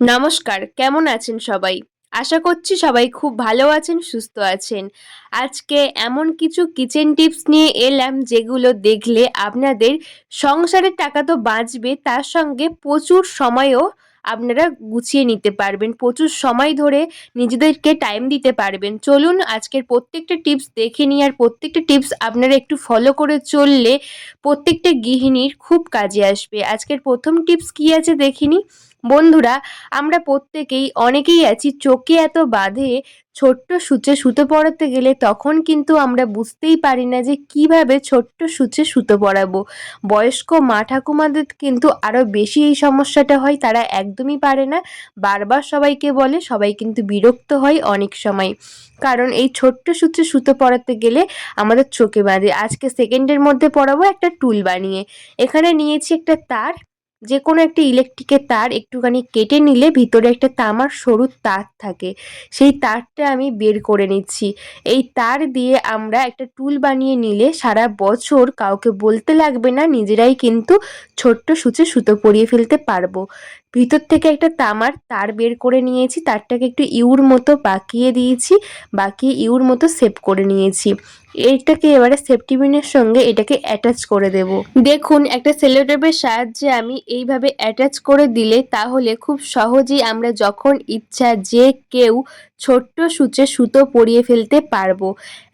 নমস্কার, কেমন আছেন সবাই? আশা করছি সবাই খুব ভালো আছেন, সুস্থ আছেন। আজকে এমন কিছু কিচেন টিপস নিয়ে এলাম যেগুলো দেখলে আপনাদের সংসারের টাকা তো বাঁচবে, তার সঙ্গে প্রচুর সময়ও আপনারা গুছিয়ে নিতে পারবেন, প্রচুর সময় ধরে নিজেদেরকে টাইম দিতে পারবেন। চলুন আজকের প্রত্যেকটা টিপস দেখে নিই, আর প্রত্যেকটা টিপস আপনারা একটু ফলো করে চললে প্রত্যেকটা গৃহিণীর খুব কাজে আসবে। আজকের প্রথম টিপস কী আছে দেখিনি বন্ধুরা, আমরা প্রত্যেকেই অনেকেই আছি, চোখে এত বাঁধে, ছোট্ট সূচে সুতো পড়াতে গেলে তখন কিন্তু আমরা বুঝতেই পারি না যে কীভাবে ছোট্ট সূচে সুতো পরাবো। বয়স্ক মা ঠাকুমাদের কিন্তু আরও বেশি এই সমস্যাটা হয়, তারা একদমই পারে না। বারবার সবাইকে বলে, সবাই কিন্তু বিরক্ত হয় অনেক সময়। কারণ এই ছোট্ট সূচে সুতো পড়াতে গেলে আমাদের চোখে বাঁধে। আজকে সেকেন্ডের মধ্যে পড়াবো একটা টুল বানিয়ে। এখানে নিয়েছি একটা তার। যে কোনো একটা ইলেকট্রিকের তার একটুখানি কেটে নিলে ভিতরে একটা তামার সরু তার থাকে। সেই তারটা আমি বের করে নিচ্ছি। এই তার দিয়ে আমরা একটা টুল বানিয়ে নিলে সারা বছর কাউকে বলতে লাগবে না, নিজেরাই কিন্তু ছোট্ট সূচে সুতো পরিয়ে ফেলতে পারব। ভিতর থেকে একটা তামার তার বের করে নিয়েছি, তারটাকে একটু ইউর মতো বাকিয়ে দিয়েছি, বাকিয়ে ইউর মতো সেভ করে নিয়েছি। এইটাকে এবারে সেফটি পিনের সঙ্গে এটাকে অ্যাটাচ করে দেব। দেখুন, একটা সেলোটেপের সাহায্যে আমি এইভাবে অ্যাটাচ করে দিলে তাহলে খুব সহজেই আমরা যখন ইচ্ছা যে কেউ ছোট্ট সূচে সুতো পরিয়ে ফেলতে পারব।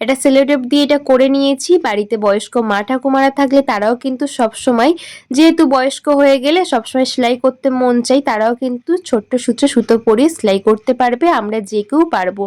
এটা সেলোটেপ দিয়ে এটা করে নিয়েছি, বাড়িতে বয়স্ক মা ঠাকুমারা থাকলে তারাও কিন্তু সবসময়, যেহেতু বয়স্ক হয়ে গেলে সবসময় সেলাই করতে মন চাই, তারাও কিন্তু ছোট্ট সূচে সুতো পরিয়ে সেলাই করতে পারবে, আমরা যে কেউ পারব।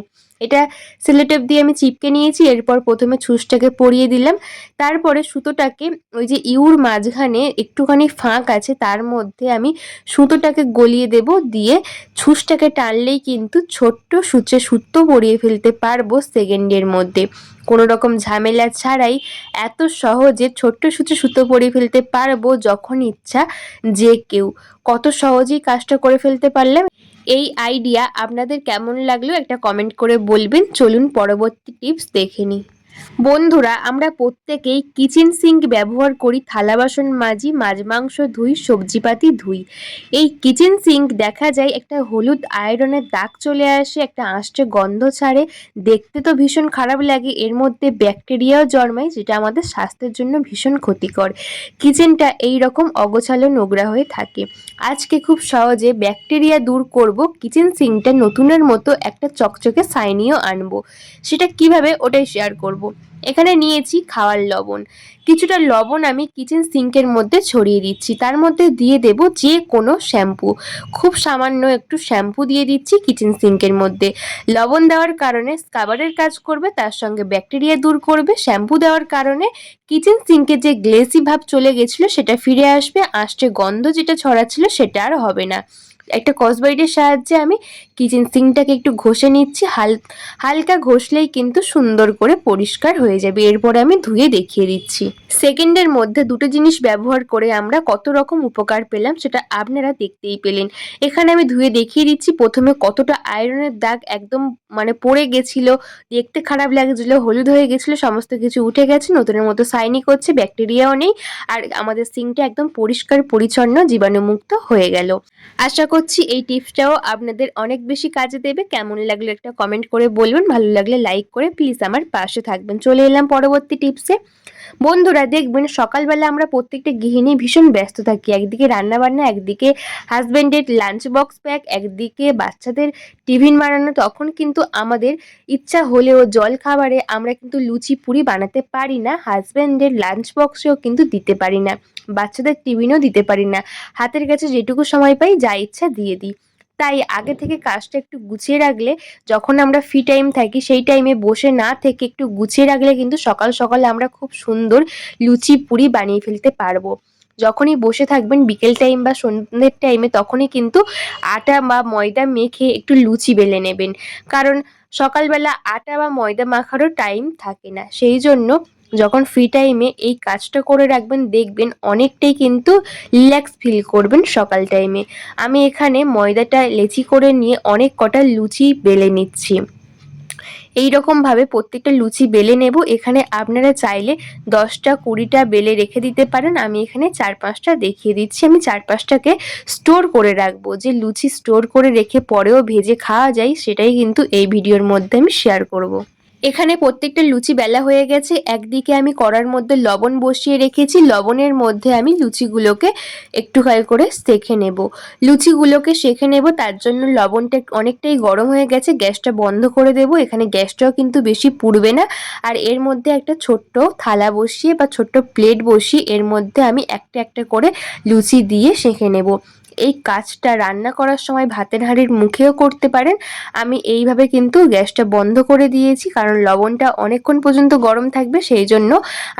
এটা সেলোটেপ দিয়ে আমি চিপকে নিয়েছি, এরপর প্রথমে ছুঁচটাকে পরিয়ে দিলাম। তারপরে সুতোটাকে ওই যে ইউর মাঝখানে একটুখানি ফাঁক আছে, তার মধ্যে আমি সুতোটাকে গলিয়ে দেব, দিয়ে ছুঁচটাকে টানলেই কিন্তু ছোট্ট সূচে সুতো পরিয়ে ফেলতে পারব সেকেন্ডের মধ্যে। কোনো রকম ঝামেলা ছাড়াই এত সহজে ছোট্ট সূচে সুতো পরিয়ে ফেলতে পারব যখন ইচ্ছা যে কেউ। কত সহজেই কাজটা করে ফেলতে পারলাম এই আইডিয়া আপনাদের কেমন লাগল একটা কমেন্ট করে বলবেন। চলুন পরবর্তী টিপস দেখে নিই। বন্ধুরা, আমরা প্রত্যেকেই কিচেন সিঙ্ক ব্যবহার করি, থালা বাসন মাজি, মাছ মাংস ধুই, সবজিপাতি ধুই। এই কিচেন সিঙ্ক দেখা যায় একটা হলুদ আয়রনের দাগ চলে আসে, একটা আঁশটে গন্ধ ছাড়ে। দেখতে তো ভীষণ খারাপ লাগে, এর মধ্যে ব্যাকটেরিয়াও জন্মায়, যেটা আমাদের স্বাস্থ্যের জন্য ভীষণ ক্ষতিকর। কিচেনটা এই রকম অগোছালো নোংরা হয়ে থাকে। আজকে খুব সহজে ব্যাকটেরিয়া দূর করব কিচেন সিঙ্কটা নতুনের মতো একটা চকচকে সাইনিও আনব। সেটা কীভাবে, ওটাই শেয়ার করব। এখানে নিয়েছি খাওয়ার লবণ। কিছুটা লবণ আমি কিচেন সিঙ্কের মধ্যে ছড়িয়ে দিচ্ছি। তার মধ্যে দিয়ে দেব যে কোনো শ্যাম্পু খুব সামান্য একটু শ্যাম্পু দিয়ে দিচ্ছি কিচেন সিঙ্কের মধ্যে। লবণ দেওয়ার কারণে স্কাবারের কাজ করবে, তার সঙ্গে ব্যাকটেরিয়া দূর করবে। শ্যাম্পু দেওয়ার কারণে কিচেন সিঙ্কে যে গ্লেসি ভাব চলে গেছিল, সেটা ফিরে আসবে। আঁশটে গন্ধ যেটা ছড়াচ্ছিল, সেটা আর হবে না। একটা কসবাইটের সাহায্যে আমি কিচেন সিঙ্কটাকে একটু ঘষে নিচ্ছি, হাল, হালকা ঘষলেই কিন্তু সুন্দর করে পরিষ্কার হয়ে যাবে। এরপরে আমি ধুয়ে দেখিয়ে দিচ্ছি। সেকেন্ডের মধ্যে দুটো জিনিস ব্যবহার করে আমরা কত রকম উপকার পেলাম সেটা আপনারা দেখতেই পেলেন। এখানে আমি ধুয়ে দেখিয়ে দিচ্ছি, প্রথমে কতটা আয়রনের দাগ একদম মানে পড়ে গেছিল, দেখতে খারাপ লাগছিল, হলুদ হয়ে গেছিল, সমস্ত কিছু উঠে গেছে, নতুনের মতো সাইনি করছে ব্যাকটেরিয়াও নেই, আর আমাদের সিঙ্কটা একদম পরিষ্কার, পরিচ্ছন্ন, জীবাণুমুক্ত হয়ে গেল। আশা করছি, এই টিপসটাও আপনাদের অনেক বেশি কাজে দেবে। কেমন লাগল একটা কমেন্ট করে বলবেন, ভালো লাগলে লাইক করে প্লিজ আমার পাশে থাকবেন। চলে এলাম পরবর্তী টিপসে বন্ধুরা, দেখবেন সকালবেলা আমরা প্রত্যেকটা গৃহিণী ভীষণ ব্যস্ত থাকি। একদিকে রান্নাবান্না, একদিকে হাজব্যান্ডের লাঞ্চ বক্স প্যাক একদিকে বাচ্চাদের টিফিন বানানো। তখন কিন্তু আমাদের ইচ্ছা হলেও জল খাবারে আমরা কিন্তু লুচি পুরি বানাতে পারি না হাজব্যান্ডের লাঞ্চ বক্সেও কিন্তু দিতে পারি না। বাচ্চাদের টিফিনও দিতে পারি না। হাতের কাছে যেটুকু সময় পাই যা ইচ্ছা দিয়ে দিই। তাই আগে থেকে কাজটা একটু গুছিয়ে রাখলে যখন আমরা ফ্রি টাইম থাকি সেই টাইমে বসে না থেকে একটু গুছিয়ে রাখলে কিন্তু সকাল সকালে আমরা খুব সুন্দর লুচি পুরি বানিয়ে ফেলতে পারব। যখনই বসে থাকবেন বিকেল টাইম বা সন্ধ্যের টাইমে তখনই কিন্তু আটা বা ময়দা মেখে একটু লুচি বেলে নেবেন। কারণ সকালবেলা আটা বা ময়দা মাখারও টাইম থাকে না। সেই জন্য যখন ফ্রি টাইমে এই কাজটা করে রাখবেন, দেখবেন অনেকটাই কিন্তু রিল্যাক্স ফিল করবেন সকাল টাইমে আমি এখানে ময়দাটা লেচি করে নিয়ে অনেক কটা লুচি বেলে নিচ্ছি। এই রকমভাবে প্রত্যেকটা লুচি বেলে নেব। এখানে আপনারা চাইলে দশটা, কুড়িটা বেলে রেখে দিতে পারেন। আমি এখানে চার পাঁচটা দেখিয়ে দিচ্ছি। আমি চার পাঁচটাকে স্টোর করে রাখব। যে লুচি স্টোর করে রেখে পরেও ভেজে খাওয়া যায়, সেটাই কিন্তু এই ভিডিওর মধ্যে আমি শেয়ার করব। এখানে প্রত্যেকটা লুচি বেলা হয়ে গেছে। একদিকে আমি কড়ার মধ্যে লবণ বসিয়ে রেখেছি। লবণের মধ্যে আমি লুচিগুলোকে একটুখানি করে সেঁকে নেব। লুচিগুলোকে সেঁকে নেব, তার জন্য লবণটা অনেকটাই গরম হয়ে গেছে। গ্যাসটা বন্ধ করে দেব। এখানে গ্যাসটাও কিন্তু বেশি পুড়বে না। আর এর মধ্যে একটা ছোট্ট থালা বসিয়ে বা ছোট্ট প্লেট বসিয়ে এর মধ্যে আমি একটা একটা করে লুচি দিয়ে সেঁকে নেব। এই কাজটা রান্না করার সময় ভাতের হাঁড়ির মুখেও করতে পারেন। আমি এইভাবে কিন্তু গ্যাসটা বন্ধ করে দিয়েছি, কারণ লবণটা অনেকক্ষণ পর্যন্ত গরম থাকবে, সেই জন্য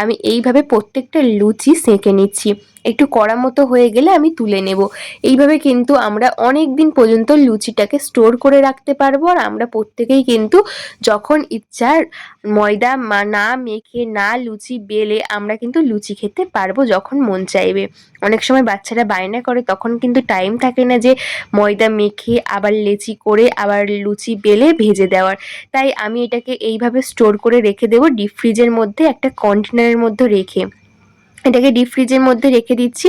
আমি এইভাবে প্রত্যেকটা লুচি সেঁকে নিচ্ছি। একটু কড়া মতো হয়ে গেলে আমি তুলে নেব। এইভাবে কিন্তু আমরা অনেক দিন পর্যন্ত লুচিটাকে স্টোর করে রাখতে পারব আর আমরা প্রত্যেকেই কিন্তু যখন ইচ্ছার ময়দা না মেখে, না লুচি বেলে আমরা কিন্তু লুচি খেতে পারব যখন মন চাইবে। অনেক সময় বাচ্চারা বায়না করে তখন কিন্তু টাইম থাকে না যে ময়দা মেখে, আবার লেচি করে, আবার লুচি বেলে ভেজে দেওয়ার। তাই আমি এটাকে এইভাবে স্টোর করে রেখে দেবো ডিপ ফ্রিজের মধ্যে একটা কন্টেনারের মধ্যে রেখে। এটাকে ডিপ ফ্রিজের মধ্যে রেখে দিচ্ছি।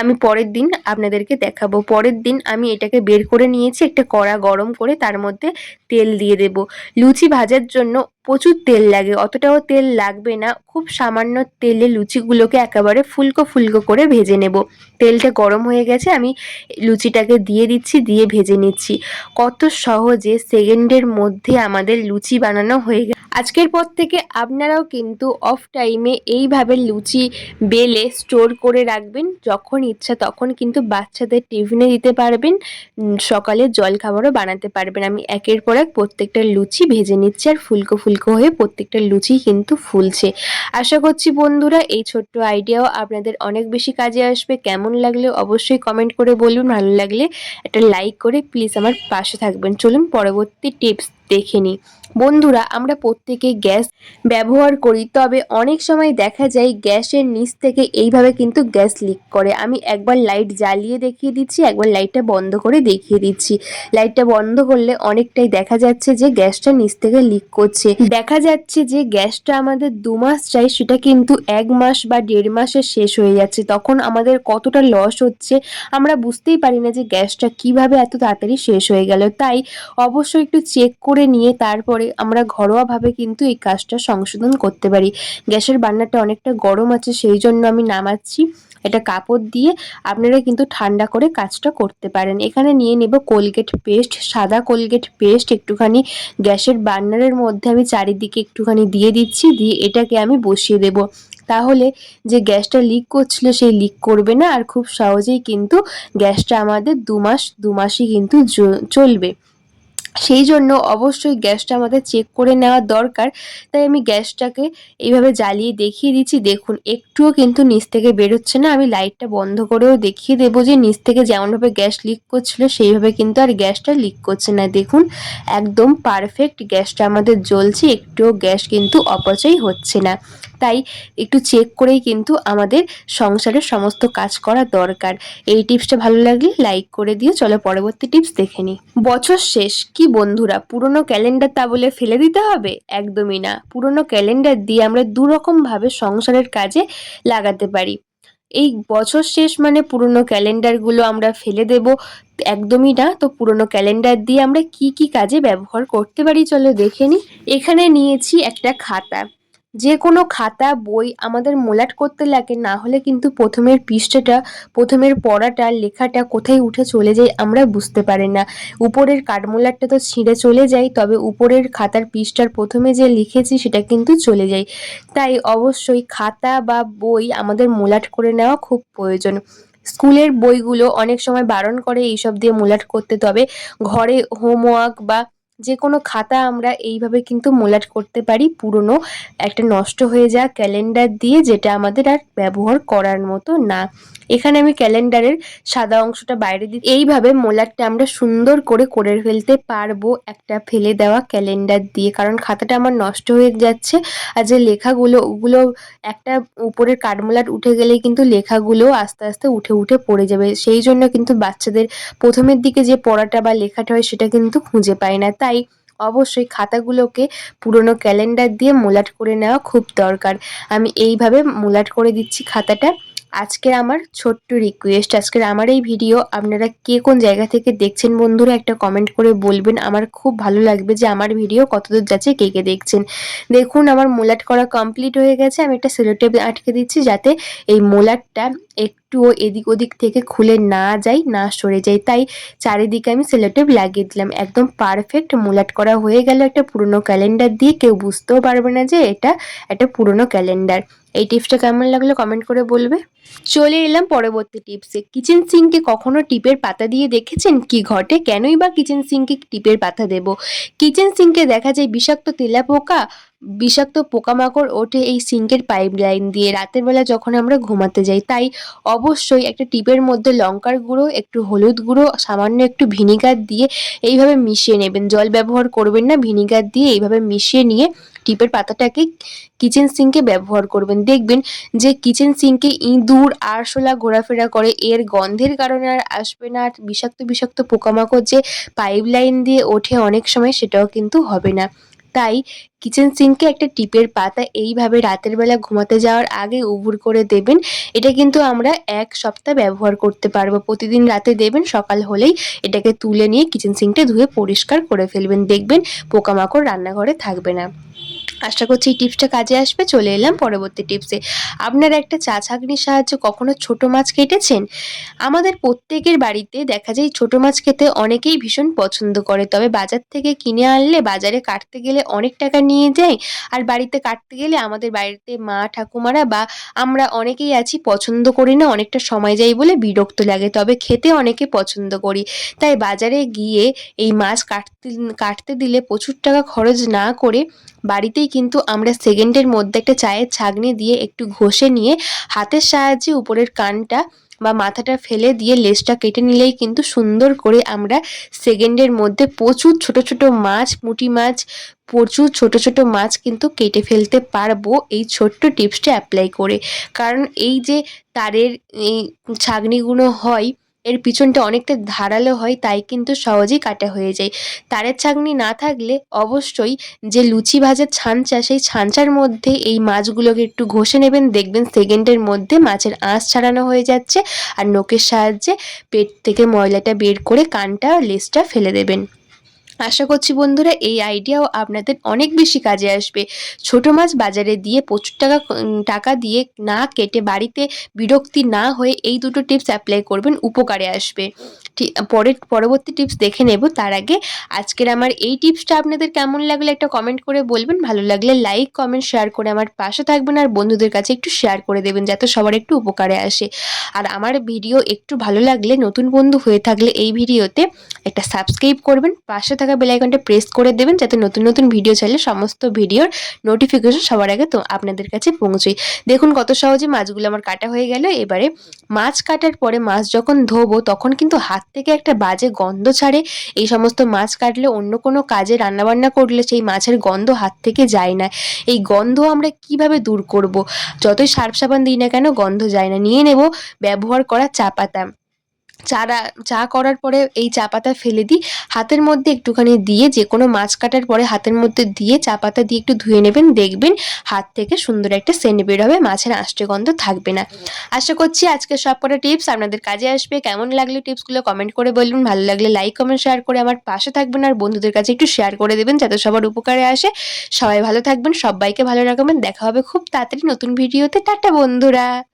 আমি পরের দিন আপনাদেরকে দেখাবো। পরের দিন আমি এটাকে বের করে নিয়েছি, একটা কড়া গরম করে তার মধ্যে তেল দিয়ে দেব। লুচি ভাজার জন্য প্রচুর তেল লাগে, অতটাও তেল লাগবে না। খুব সামান্য তেলে লুচিগুলোকে একেবারে ফুলকো ফুলকো করে ভেজে নেব। তেলটা গরম হয়ে গেছে, আমি লুচিটাকে দিয়ে দিচ্ছি, দিয়ে ভেজে নিচ্ছি। কত সহজে সেকেন্ডের মধ্যে আমাদের লুচি বানানো হয়ে গেছে। আজকের পর থেকে আপনারাও কিন্তু অফ টাইমে এইভাবে লুচি বেলে স্টোর করে রাখবেন। যখন ইচ্ছা তখন কিন্তু বাচ্চাদের টিফিনে দিতে পারবেন সকালে জল খাবারও বানাতে পারবেন। আমি একের পর এক প্রত্যেকটা লুচি ভেজে নিচ্ছি আর ফুলকো ফুলকো হয়ে প্রত্যেকটা লুচি কিন্তু ফুলছে। আশা করছি বন্ধুরা এই ছোট্ট আইডিয়াও আপনাদের অনেক বেশি কাজে আসবে। কেমন লাগলে অবশ্যই কমেন্ট করে বলুন। ভালো লাগলে একটা লাইক করে প্লিজ আমার পাশে থাকবেন। চলুন পরবর্তী টিপস দেখে নিই বন্ধুরা, আমরা প্রত্যেকে গ্যাস ব্যবহার করি, তবে অনেক সময় দেখা যায় গ্যাসের নিচ থেকে এইভাবে কিন্তু গ্যাস লিক করে। আমি একবার লাইট জ্বালিয়ে দেখিয়ে দিচ্ছি, একবার লাইটটা বন্ধ করে দেখিয়ে দিচ্ছি। লাইটটা বন্ধ করলে অনেকটাই দেখা যাচ্ছে যে গ্যাসটা নিচ থেকে লিক করছে। দেখা যাচ্ছে যে গ্যাসটা আমাদের দু মাস চাই সেটা কিন্তু এক মাস বা দেড় মাসে শেষ হয়ে যাচ্ছে। তখন আমাদের কতটা লস হচ্ছে, আমরা বুঝতেই পারি না যে গ্যাসটা কীভাবে এত তাড়াতাড়ি শেষ হয়ে গেল। তাই অবশ্যই একটু চেক করে নিয়ে তারপরে আমরা ঘরোয়াভাবে কিন্তু এই কাজটা সংশোধন করতে পারি। গ্যাসের বান্নারটা অনেকটা গরম আছে, সেই জন্য আমি নামাচ্ছি এটা কাপড় দিয়ে। আপনারা কিন্তু ঠান্ডা করে কাজটা করতে পারেন। এখানে নিয়ে নেব কোলগেট পেস্ট, সাদা কোলগেট পেস্ট একটুখানি। গ্যাসের বার্নারের মধ্যে আমি চারিদিকে একটুখানি দিয়ে দিচ্ছি, দিয়ে এটাকে আমি বসিয়ে দেব। তাহলে যে গ্যাসটা লিক করছিল সেই লিক করবে না, আর খুব সহজেই কিন্তু গ্যাসটা আমাদের দু মাস, দু মাসই কিন্তু চলবে। সেই জন্য অবশ্যই গ্যাসটা আমাদের চেক করে নেওয়া দরকার। তাই আমি গ্যাসটাকে এইভাবে জ্বালিয়ে দেখিয়ে দিচ্ছি। দেখুন, একটুও কিন্তু নিচ থেকে বেরোচ্ছে না। আমি লাইটটা বন্ধ করেও দেখিয়ে দেবো যে নিচ থেকে যেমনভাবে গ্যাস লিক করছিল, সেইভাবে কিন্তু আর গ্যাসটা লিক করছে না। দেখুন, একদম পারফেক্ট গ্যাসটা আমাদের জ্বলছে। একটুও গ্যাস কিন্তু অপচয় হচ্ছে না। তাই একটু চেক করেই কিন্তু আমাদের সংসারের সমস্ত কাজ করা দরকার। এই টিপসটা ভালো লাগলে লাইক করে দিও। চলো পরবর্তী টিপস দেখে নিই। বছর শেষ। কি বন্ধুরা, পুরনো ক্যালেন্ডার তা বলে ফেলে দিতে হবে? একদমই না। পুরনো ক্যালেন্ডার দিয়ে আমরা দুরকমভাবে সংসারের কাজে লাগাতে পারি। এই বছর শেষ মানে পুরনো ক্যালেন্ডারগুলো আমরা ফেলে দেব। একদমই না। তো পুরনো ক্যালেন্ডার দিয়ে আমরা কি কি কাজে ব্যবহার করতে পারি? চলো দেখে নিই। এখানে নিয়েছি একটা খাতা। যে কোনো খাতা, বই আমাদের মোলাট করতে লাগে, না হলে কিন্তু প্রথমের পৃষ্ঠাটা, প্রথমের পড়াটা, লেখাটা কোথায় উঠে চলে যায় আমরা বুঝতে পারি না। উপরের কাঠমোলারটা তো ছিঁড়ে চলে যায়, তবে উপরের খাতার পৃষ্ঠার প্রথমে যে লিখেছি সেটা কিন্তু চলে যায়। তাই অবশ্যই খাতা বা বই আমাদের মোলাট করে নেওয়া খুব প্রয়োজন। স্কুলের বইগুলো অনেক সময় বারণ করে এইসব দিয়ে মোলাট করতে, তবে ঘরে হোমওয়ার্ক বা যে কোনো খাতা আমরা এইভাবে কিন্তু মোলাট করতে পারি, পুরনো একটা নষ্ট হয়ে যাওয়া ক্যালেন্ডার দিয়ে যেটা আমাদের আর ব্যবহার করার মতো না। এখানে আমি ক্যালেন্ডারের সাদা অংশটা বাইরে দিই এইভাবে মোলাটটা আমরা সুন্দর করে করে ফেলতে পারব একটা ফেলে দেওয়া ক্যালেন্ডার দিয়ে। কারণ খাতাটা আমার নষ্ট হয়ে যাচ্ছে আর যে লেখাগুলো, ওগুলো একটা উপরের কাঠমোলার উঠে গেলে কিন্তু লেখাগুলো আস্তে আস্তে উঠে উঠে পড়ে যাবে। সেই জন্য কিন্তু বাচ্চাদের প্রথমের দিকে যে পড়াটা বা লেখাটা হয় সেটা কিন্তু খুঁজে পায় না। তাই অবশ্যই খাতাগুলোকে পুরনো ক্যালেন্ডার দিয়ে মোলাট করে নেওয়া খুব দরকার। আমি এইভাবে মোলাট করে দিচ্ছি খাতাটা। আজকের আমার ছোট্ট রিকোয়েস্ট আজকের আমার এই ভিডিও আপনারা কে কোন জায়গা থেকে দেখছেন বন্ধুরা একটা কমেন্ট করে বলবেন। আমার খুব ভালো লাগবে যে আমার ভিডিও কতদূর যাচ্ছে, কে কে দেখছেন। দেখুন, আমার মোলাট করা কমপ্লিট হয়ে গেছে। আমি একটা সেলোটেপ আটকে দিচ্ছি যাতে এই মোলাটটা একটুও এদিক ওদিক থেকে খুলে না যায়, না সরে যায়। তাই চারিদিকে আমি সেলোটেপ লাগিয়ে দিলাম। একদম পারফেক্ট মোলাট করা হয়ে গেল একটা পুরনো ক্যালেন্ডার দিয়ে। কেউ বুঝতেও পারবে না যে এটা একটা পুরনো ক্যালেন্ডার এই টিপসটা কেমন লাগল কমেন্ট করে বলবে। চলে এলাম পরবর্তী টিপসে। কিচেন সিঙ্কে কখনো টিপের পাতা দিয়ে দেখেছেন? কি ঘটে? কেনই বা কিচেন সিঙ্কে টিপের পাতা দেব? কিচেন সিঙ্কে দেখা যায় বিষাক্ত তেলাপোকা, বিষাক্ত পোকামাকড় ওঠে এই সিঙ্কের পাইপ লাইন দিয়ে। রাতের বেলা যখন আমরা ঘুমাতে যাই, তাই অবশ্যই একটা টিপের মধ্যে লঙ্কার গুঁড়ো, একটু হলুদ গুঁড়ো, সামান্য একটু ভিনিগার দিয়ে এইভাবে মিশিয়ে নেবেন। জল ব্যবহার করবেন না, ভিনিগার দিয়ে এইভাবে মিশিয়ে নিয়ে টিপের পাতাটাকে কিচেন সিঙ্কে ব্যবহার করবেন। দেখবেন যে কিচেন সিঙ্কে ইঁদুর, আরশোলা ঘোরাফেরা করে। এর গন্ধের কারণে আর আসবে না। আর বিষাক্ত বিষাক্ত পোকামাকড় যে পাইপ লাইন দিয়ে ওঠে অনেক সময় সেটাও কিন্তু হবে না। তাই কিচেন সিঙ্কে একটা টিপের পাতা এইভাবে রাতের বেলা ঘুমাতে যাওয়ার আগে উবুর করে দেবেন। এটা কিন্তু আমরা এক সপ্তাহ ব্যবহার করতে পারব। প্রতিদিন রাতে দেবেন, সকাল হলেই এটাকে তুলে নিয়ে কিচেন সিঙ্কটা ধুয়ে পরিষ্কার করে ফেলবেন। দেখবেন পোকামাকড় রান্নাঘরে থাকবে না। আশা করছি এই টিপসটা কাজে আসবে। চলে এলাম পরবর্তী টিপসে আপনারা একটা চা ছাঁকনির সাহায্যে কখনো ছোট মাছ কেটেছেন? আমাদের প্রত্যেকের বাড়িতে দেখা যায় ছোট মাছ খেতে অনেকেই ভীষণ পছন্দ করে। তবে বাজার থেকে কিনে আনলে, বাজারে কাটতে গেলে অনেক টাকা নিয়ে যায়। আর বাড়িতে কাটতে গেলে আমাদের বাড়িতে মা, ঠাকুমারা বা আমরা অনেকেই আছি, পছন্দ করি না, অনেকটা সময় যাই বলে বিরক্ত লাগে। তবে খেতে অনেকে পছন্দ করি। তাই বাজারে গিয়ে এই মাছ কাটতে কাটতে দিলে প্রচুর টাকা খরচ না করে বাড়িতেই কিন্তু আমরা সেকেন্ডের মধ্যে একটা চায়ের ছাঁকনি দিয়ে একটু ঘষে নিয়ে হাতের সাহায্যে উপরের কানটা বা মাথাটা ফেলে দিয়ে লেজটা কেটে নিলেই কিন্তু সুন্দর করে আমরা সেকেন্ডের মধ্যে প্রচুর ছোট ছোট মাছ পুঁটি মাছ, প্রচুর ছোট ছোট মাছ কিন্তু কেটে ফেলতে পারব এই ছোট্ট টিপসটা অ্যাপ্লাই করে। কারণ এই যে তারের এই ছাঁকনিগুলো হয় এর পিছনটা অনেকটা ধারালো হয়, তাই কিন্তু সহজেই কাটা হয়ে যায়। তারের ছাঁকনি না থাকলে অবশ্যই যে লুচি ভাজার ছাঁচা, সেই ছাঁচার মধ্যে এই মাছগুলোকে একটু ঘষে নেবেন। দেখবেন সেকেন্ডের মধ্যে মাছের আঁশ ছাড়ানো হয়ে যাচ্ছে আর নোকের সাহায্যে পেট থেকে ময়লাটা বের করে কানটা লেজটা ফেলে দেবেন। আশা করছি বন্ধুরা এই আইডিয়াও আপনাদের অনেক বেশি কাজে আসবে। ছোট মাছ বাজারে দিয়ে প্রচুর টাকা টাকা দিয়ে না কেটে বাড়িতে বিরক্তি না হয়ে এই দুটো টিপস অ্যাপ্লাই করবেন, উপকারে আসবে। পরের, পরবর্তী টিপস দেখে নেব তার আগে। আজকের আমার এই টিপসটা আপনাদের কেমন লাগল একটা কমেন্ট করে বলবেন। ভালো লাগলে লাইক কমেন্ট শেয়ার করে আমার পাশে থাকবেন আর বন্ধুদের কাছে একটু শেয়ার করে দেবেন যাতে সবার একটু উপকারে আসে। আর আমার ভিডিও একটু ভালো লাগলে, নতুন বন্ধু হয়ে থাকলে এই ভিডিওতে একটা সাবস্ক্রাইব করবেন, পাশে থাকা বেলাইকনটা প্রেস করে দেবেন যাতে নতুন নতুন ভিডিও চাইলে সমস্ত ভিডিওর নোটিফিকেশন সবার আগে তো আপনাদের কাছে পৌঁছই দেখুন কত সহজে মাছগুলো আমার কাটা হয়ে গেল। এবারে মাছ কাটার পরে মাছ যখন ধোবো, তখন কিন্তু হাত থেকে একটা বাজে গন্ধ ছাড়ে। এই সমস্ত মাছ কাটলে অন্য কোনো কাজে রান্নাবান্না করলে সেই মাছের গন্ধ হাত থেকে যায় না। এই গন্ধ আমরা কীভাবে দূর করব? যতই সার্ফ সাবান দিই না কেন, গন্ধ যায় না। নিয়ে নেব ব্যবহার করা চা পাতা। চারা, চা করার পরে এই চা পাতা ফেলে দিই। হাতের মধ্যে একটুখানি দিয়ে যে কোনো মাছ কাটার পরে হাতের মধ্যে দিয়ে চা পাতা দিয়ে একটু ধুয়ে নেবেন। দেখবেন হাত থেকে সুন্দর একটা সেন্ট বের হবে, মাছের আষ্টে গন্ধ থাকবে না। আশা করছি আজকে সব কটা টিপস আপনাদের কাজে আসবে। কেমন লাগল টিপসগুলো কমেন্ট করে বলবেন ভালো লাগলে লাইক, কমেন্ট, শেয়ার করে আমার পাশে থাকবেন আর বন্ধুদের কাছে একটু শেয়ার করে দেবেন যাতে সবার উপকারে আসে। সবাই ভালো থাকবেন, সবাইকে ভালো রাখবেন। দেখা হবে খুব তাড়াতাড়ি নতুন ভিডিওতে। টাটা বন্ধুরা।